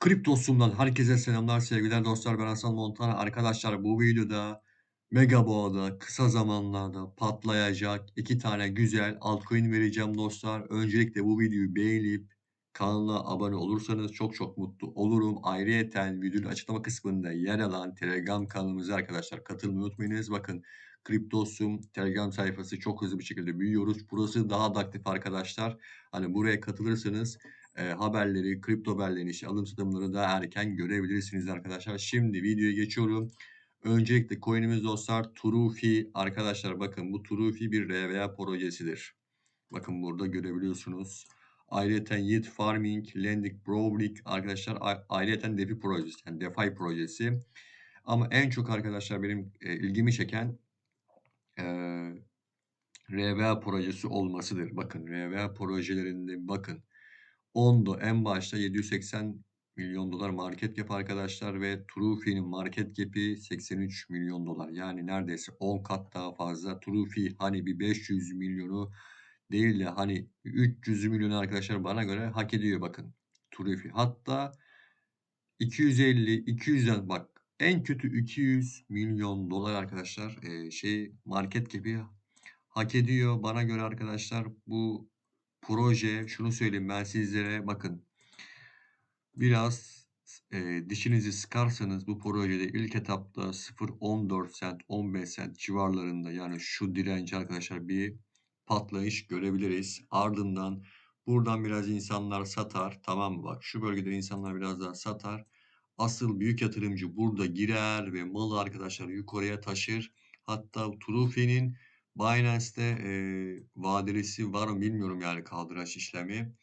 Kriptosum'dan herkese selamlar, sevgiler dostlar. Ben Hasan Montana. Arkadaşlar bu videoda Mega Boğa'da kısa zamanlarda patlayacak iki tane güzel altcoin vereceğim dostlar. Öncelikle bu videoyu beğenip kanala abone olursanız çok çok mutlu olurum. Ayrıyeten videonun açıklama kısmında yer alan Telegram kanalımıza arkadaşlar katılmayı unutmayınız. Bakın Kriptosum Telegram sayfası çok hızlı bir şekilde büyüyoruz. Burası daha da aktif arkadaşlar. Hani buraya katılırsanız e, haberleri, kripto haberlerini, işte alım satımları da erken görebilirsiniz arkadaşlar. Şimdi videoya geçiyorum. Öncelikle coin'imiz dostlar Turufi. Arkadaşlar bakın bu Turufi bir RVA projesidir. Bakın burada görebiliyorsunuz. Ayrıca Yield Farming, Lending, Browling arkadaşlar ayrıca DeFi projesi yani DeFi projesi. Ama en çok arkadaşlar benim e, ilgimi çeken e, RVA projesi olmasıdır. Bakın RVA projelerinde bakın Ondo en başta 780 milyon dolar market cap arkadaşlar ve Trufi'nin market cap'i 83 milyon dolar. Yani neredeyse 10 kat daha fazla. Trufi hani bir 500 milyonu değil de hani 300 milyonu arkadaşlar bana göre hak ediyor bakın. Trufi. Hatta 250 200'den bak en kötü 200 milyon dolar arkadaşlar e, şey market cap'i hak ediyor. Bana göre arkadaşlar bu proje şunu söyleyeyim ben sizlere bakın. Biraz e, dişinizi sıkarsanız bu projede ilk etapta 0.14 sent 15 sent civarlarında yani şu direnci arkadaşlar bir patlayış görebiliriz. Ardından buradan biraz insanlar satar. Tamam mı? Bak şu bölgede insanlar biraz daha satar. Asıl büyük yatırımcı burada girer ve malı arkadaşlar yukarıya taşır. Hatta Trufi'nin Binance'te e, vadelisi var mı bilmiyorum yani kaldıraç işlemi.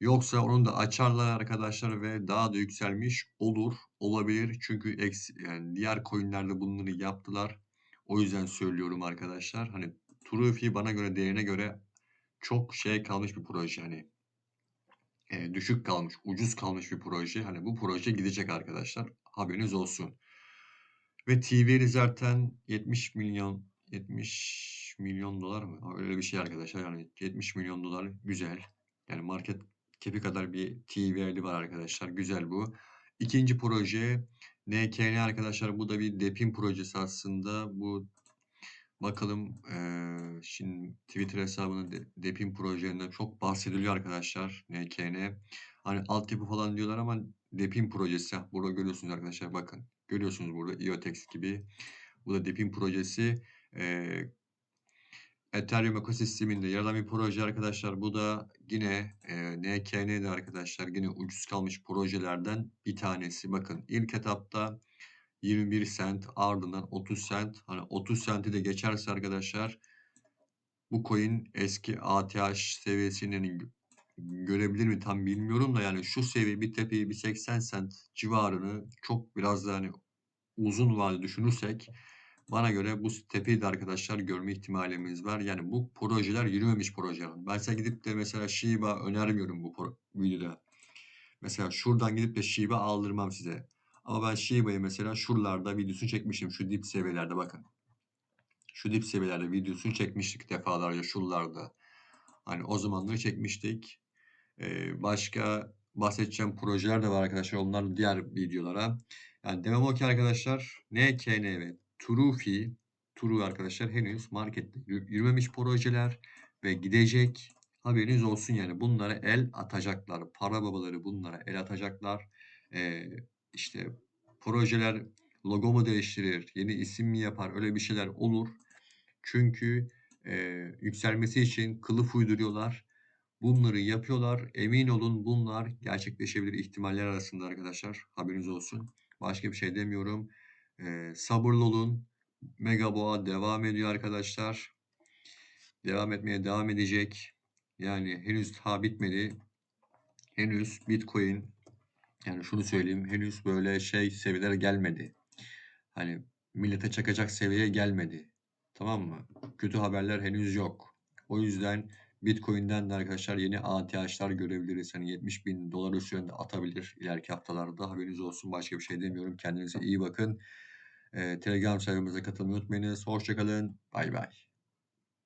Yoksa onu da açarlar arkadaşlar ve daha da yükselmiş olur, olabilir. Çünkü eksi, yani diğer coinlerde bunları yaptılar. O yüzden söylüyorum arkadaşlar. Hani Trufi bana göre değerine göre çok şey kalmış bir proje. Hani e, düşük kalmış, ucuz kalmış bir proje. Hani bu proje gidecek arkadaşlar. Haberiniz olsun. Ve TV zaten 70 milyon 70 milyon dolar mı? Öyle bir şey arkadaşlar. Yani 70 milyon dolar güzel. Yani market cap'i kadar bir TV'li var arkadaşlar. Güzel bu. İkinci proje NKN arkadaşlar. Bu da bir depin projesi aslında. Bu bakalım ee, şimdi Twitter hesabının de, depin projelerinden çok bahsediliyor arkadaşlar. NKN. Hani altyapı falan diyorlar ama depin projesi. Burada görüyorsunuz arkadaşlar bakın. Görüyorsunuz burada IOTEX gibi. Bu da depin projesi. Ee, Ethereum ekosisteminde yer alan bir proje arkadaşlar. Bu da yine e, NKN'de arkadaşlar yine ucuz kalmış projelerden bir tanesi. Bakın ilk etapta 21 sent ardından 30 sent. Hani 30 senti de geçerse arkadaşlar bu coin eski ATH seviyesini görebilir mi tam bilmiyorum da yani şu seviye bir tepeyi bir 80 sent civarını çok biraz da hani uzun vade düşünürsek bana göre bu tepeyi de arkadaşlar görme ihtimalimiz var. Yani bu projeler yürümemiş projeler. Ben size gidip de mesela Shiba önermiyorum bu videoda. Mesela şuradan gidip de Shiba aldırmam size. Ama ben Shiba'yı mesela şuralarda videosunu çekmiştim. Şu dip seviyelerde bakın. Şu dip seviyelerde videosunu çekmiştik defalarca şuralarda. Hani o zamanları çekmiştik. Ee, başka bahsedeceğim projeler de var arkadaşlar. Onlar diğer videolara. Yani demem o ki arkadaşlar NKN ve Turufi, Turu arkadaşlar henüz markette yürümemiş projeler ve gidecek. Haberiniz olsun yani bunlara el atacaklar. Para babaları bunlara el atacaklar. Ee, işte projeler logo mu değiştirir, yeni isim mi yapar öyle bir şeyler olur. Çünkü e, yükselmesi için kılıf uyduruyorlar. Bunları yapıyorlar. Emin olun bunlar gerçekleşebilir ihtimaller arasında arkadaşlar. Haberiniz olsun. Başka bir şey demiyorum. Ee, sabırlı olun. Megaboğa devam ediyor arkadaşlar. Devam etmeye devam edecek. Yani henüz daha bitmedi. Henüz Bitcoin yani şunu söyleyeyim henüz böyle şey seviyelere gelmedi. Hani millete çakacak seviyeye gelmedi. Tamam mı? Kötü haberler henüz yok. O yüzden Bitcoin'den de arkadaşlar yeni ATH'lar görebiliriz. Hani 70 bin dolar üstünde atabilir ileriki haftalarda. Haberiniz olsun. Başka bir şey demiyorum. Kendinize iyi bakın. Telegram sayfamıza katılmayı unutmayınız. Hoşçakalın. Bay bay.